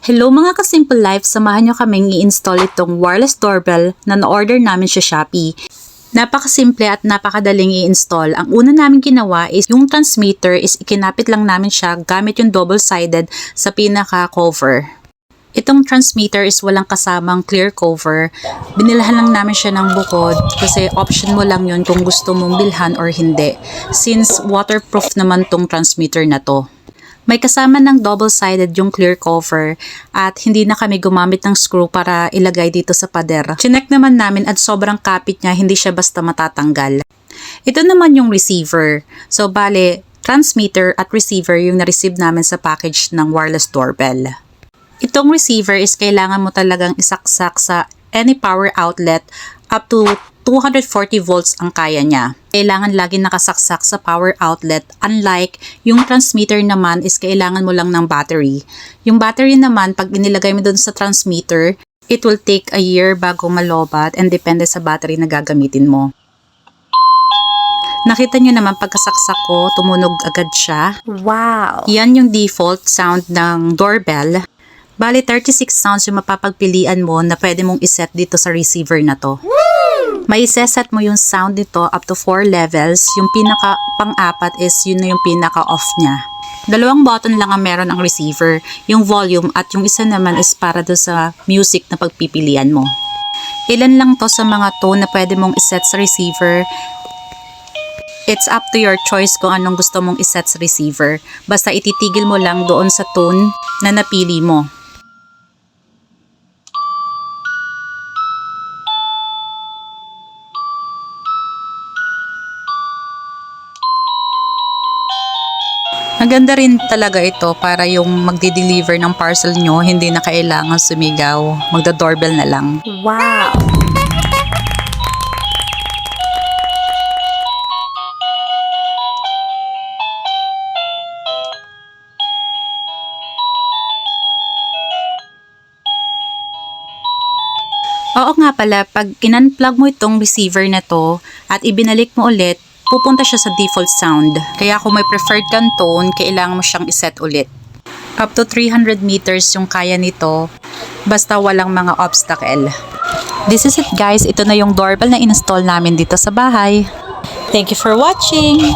Hello mga ka-simple life, samahan nyo kaming i-install itong wireless doorbell na na-order namin sa Shopee. Napakasimple at napakadaling i-install. Ang una namin ginawa is yung transmitter is ikinapit lang namin siya gamit yung double-sided sa pinaka-cover. Itong transmitter is walang kasamang clear cover. Binilahan lang namin siya ng bukod kasi option mo lang yun kung gusto mong bilhan or hindi. Since waterproof naman tong transmitter na to. May kasama ng double-sided yung clear cover at hindi na kami gumamit ng screw para ilagay dito sa pader. Chinek naman namin at sobrang kapit niya, hindi siya basta matatanggal. Ito naman yung receiver. So bale, transmitter at receiver yung na-receive namin sa package ng wireless doorbell. Itong receiver is kailangan mo talagang isaksak sa any power outlet up to 240 volts ang kaya niya. Kailangan lagi nakasaksak sa power outlet unlike yung transmitter naman is kailangan mo lang ng battery. Yung battery naman pag inilagay mo dun sa transmitter, it will take a year bago malobat and depende sa battery na gagamitin mo. Nakita nyo naman pagkasaksak ko, tumunog agad siya. Wow. Yan yung default sound ng doorbell. Bali, 36 sounds yung mapapagpilian mo na pwede mong iset dito sa receiver na to. May iseset mo yung sound nito up to 4 levels. Yung pinaka pang-apat is yun na yung pinaka-off niya. Dalawang button lang ang meron ang receiver. Yung volume at yung isa naman is para do sa music na pagpipilian mo. Ilan lang to sa mga tone na pwede mong iset sa receiver It's up to your choice kung anong gusto mong iset sa receiver. Basta ititigil mo lang doon sa tone na napili mo. Maganda rin talaga ito para yung magdi-deliver ng parcel nyo, hindi na kailangan sumigaw. Magda-doorbell na lang. Wow. Oo nga pala, pag in-unplug mo itong receiver na to at ibinalik mo ulit, pupunta siya sa default sound. Kaya kung may preferred kang tone, kailangan mo siyang iset ulit. Up to 300 meters yung kaya nito, basta walang mga obstacle. This is it guys, ito na yung doorbell na install namin dito sa bahay. Thank you for watching!